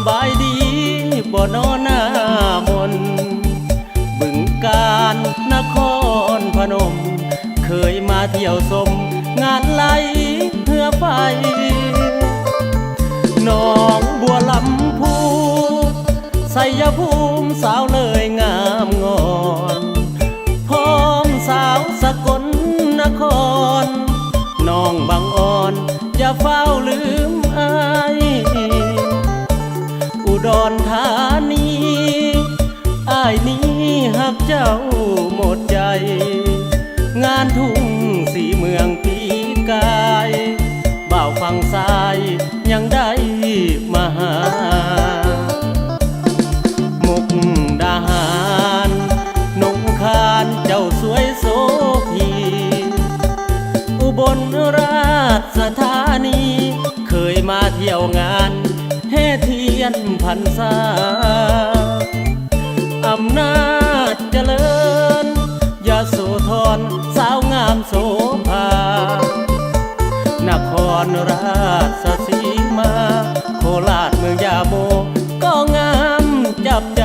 ำบายดีบ่นอนหน้ามน บึงการนครพนม เคยมาเที่ยวชมงานไหลเพื่อไปน้องบัวลำพูใส่ยภูมิสาวเลย รรษาอำนาจเจริญยาโสธรสาวงามโสภานครราชสีมา โคราชเมืองยาโม ก็งามจับใจ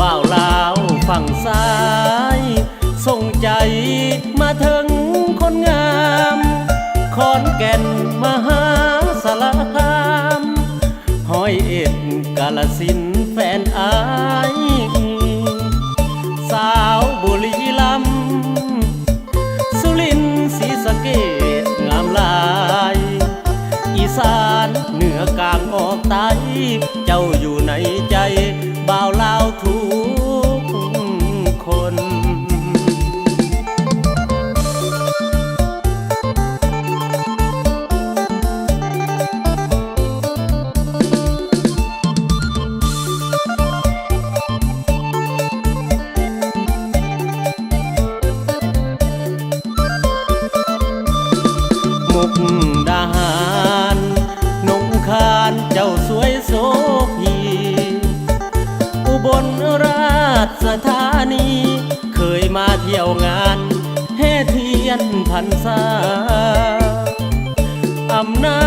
บ่าวลาวฝั่งซ้าย ส่งใจมาถึงคนงาม ขอนแก่นมหา ลสินแฟนอายสาวบุรีลำสุรินศรีสะเกดงามลาย อีสานเหนือกลางออกใต้เจ้าอยู่ ชสถานี เคยมาเที่ยวงานแห่เทียนพันษาอำนาจ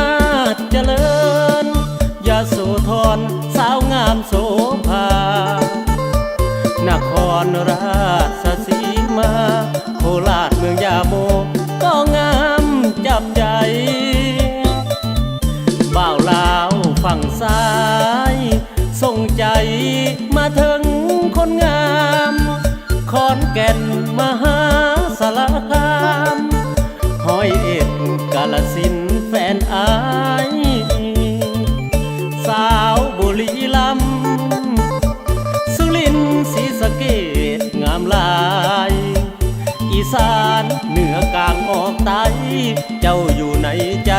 แฟนอายสาวบุรีลำสุรินศรีสะเกดงามลาย อีสานเหนือกลางออกใต้เจ้าอยู่ในใจ